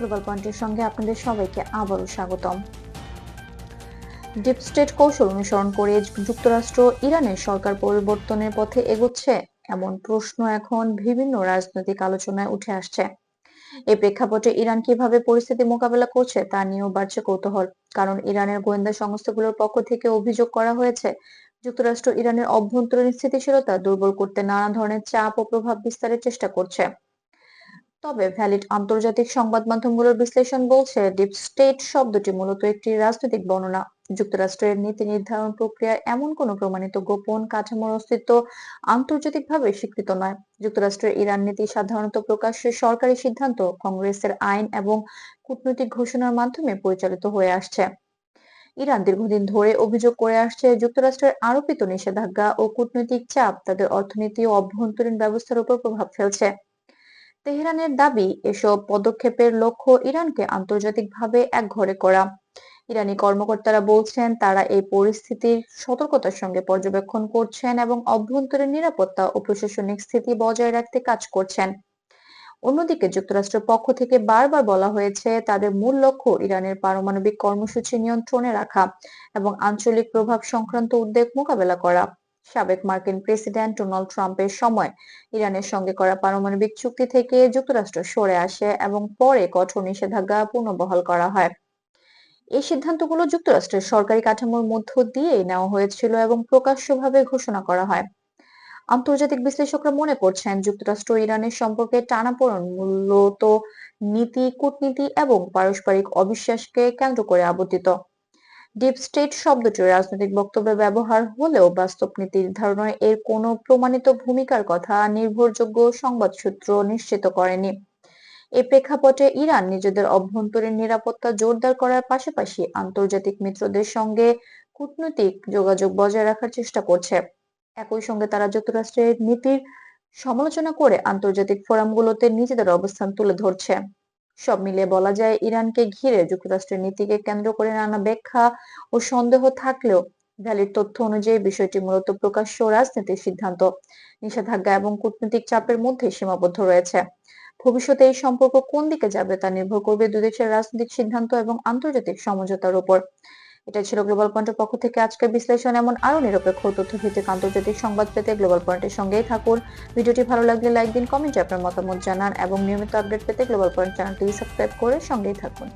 Global পয়েন্টের সঙ্গে আপনাদের সবাইকে আবারও স্বাগতম। ডিপ স্টেট কৌশল অনুসরণ করে যুক্তরাষ্ট্র ইরানের সরকার পরিবর্তনের পথে এগোচ্ছে, এমন প্রশ্ন এখন বিভিন্ন রাজনৈতিক আলোচনায় উঠে আসছে। এই প্রেক্ষাপটে ইরান কীভাবে পরিস্থিতি মোকাবেলা করছে তা নিয়েও বাড়ছে কৌতূহল, কারণ ইরানের গোয়েন্দা সংস্থাগুলোর পক্ষ থেকে অভিযোগ করা হয়েছে, যুক্তরাষ্ট্র ইরানের অভ্যন্তরীণ স্থিতিশীলতা দুর্বল করতে নানা ধরনের চাপ ও প্রভাব বিস্তারের চেষ্টা করছে। তবে ভ্যালিড আন্তর্জাতিক সংবাদ মাধ্যমগুলোর বিশ্লেষণ বলছে, ডিপ স্টেট শব্দটি মূলত একটি রাজনৈতিক বর্ণনা। যুক্তরাষ্ট্রের নীতি নির্ধারণ প্রক্রিয়ায় এমন কোনো প্রমাণিত গোপন কাঠামোর অস্তিত্ব আন্তর্জাতিকভাবে স্বীকৃত নয়। যুক্তরাষ্ট্রের ইরান নীতি সাধারণত প্রকাশ্যে সরকারি সিদ্ধান্ত, কংগ্রেসের আইন এবং কূটনৈতিক ঘোষণার মাধ্যমে পরিচালিত হয়ে আসছে। ইরান দীর্ঘদিন ধরে অভিযোগ করে আসছে, যুক্তরাষ্ট্রের আরোপিত নিষেধাজ্ঞা ও কূটনৈতিক চাপ তাদের অর্থনীতি ও অভ্যন্তরীণ ব্যবস্থার উপর প্রভাব ফেলছে। তেহরানের দাবি, এসব পদক্ষেপের লক্ষ্য ইরানকে আন্তর্জাতিকভাবে একঘরে করা। ইরানি কর্মকর্তারা বলছেন, তারা এই পরিস্থিতির সতর্কতার সঙ্গে পর্যবেক্ষণ করছেন এবং অভ্যন্তরীণ নিরাপত্তা ও প্রশাসনিক স্থিতি বজায় রাখতে কাজ করছেন। অন্যদিকে যুক্তরাষ্ট্রের পক্ষ থেকে বারবার বলা হয়েছে, তাদের মূল লক্ষ্য ইরানের পারমাণবিক কর্মসূচি নিয়ন্ত্রণে রাখা এবং আঞ্চলিক প্রভাব সংক্রান্ত উদ্বেগ মোকাবেলা করা। সাবেক মার্কিন প্রেসিডেন্ট ডোনাল্ড ট্রাম্পের সময়। ইরানের সঙ্গে করা পারমাণবিক চুক্তি থেকে যুক্তরাষ্ট্র সরে আসে এবং পরে কঠোর নিষেধাজ্ঞা পুনর্বহাল করা হয়। এই সিদ্ধান্তগুলো যুক্তরাষ্ট্রের সরকারি কাঠামোর মধ্য দিয়ে নেওয়া হয়েছিল এবং প্রকাশ্যভাবে ঘোষণা করা হয়। আন্তর্জাতিক বিশ্লেষকরা মনে করছেন, যুক্তরাষ্ট্র ইরানের সম্পর্কে টানাপোড়েন মূলত নীতি, কূটনীতি এবং পারস্পরিক অবিশ্বাসকে কেন্দ্র করে আবর্তিত। ডিপ স্টেট শব্দটি রাজনৈতিক বক্তব্যে ব্যবহার হলেও বাস্তব নীতি নির্ধারণে এর কোনো প্রমাণিত ভূমিকার কথা নির্ভরযোগ্য সংবাদ সূত্র নিশ্চিত করেনি। এ প্রেক্ষাপটে ইরান নিজেদের অভ্যন্তরীণ নিরাপত্তা জোরদার করার পাশাপাশি আন্তর্জাতিক মিত্রদের সঙ্গে কূটনৈতিক যোগাযোগ বজায় রাখার চেষ্টা করছে। একই সঙ্গে তারা যুক্তরাষ্ট্রের নীতির সমালোচনা করে আন্তর্জাতিক ফোরামগুলোতে নিজেদের অবস্থান তুলে ধরছে। সব মিলে বলা যায় ইরানকে ঘিরে যুক্তরাষ্ট্রের নীতিকে কেন্দ্র করে নানা ব্যাখ্যা ও সন্দেহ থাকলেও ভ্যালির তথ্য অনুযায়ী বিষয়টি মূলত প্রকাশ্য রাজনীতির সিদ্ধান্ত, নিষেধাজ্ঞা এবং কূটনৈতিক চাপের মধ্যে সীমাবদ্ধ রয়েছে। ভবিষ্যতে এই সম্পর্ক কোন দিকে যাবে তা নির্ভর করবে দুই দেশের রাজনৈতিক সিদ্ধান্ত এবং আন্তর্জাতিক সমঝোতার উপর। এটা ছিল গ্লোবাল পয়েন্টের পক্ষ থেকে। আজকের বিশ্লেষণ এমন আরও নিরপেক্ষ তথ্য ভিত্তিক আন্তর্জাতিক সংবাদ পেতে গ্লোবাল পয়েন্টের সঙ্গেই থাকুন। ভিডিওটি ভালো লাগলে লাইক দিন কমেন্টে আপনার মতামত জানান এবং নিয়মিত আপডেট পেতে গ্লোবাল পয়েন্ট চ্যানেলটি সাবস্ক্রাইব করে সঙ্গেই থাকুন।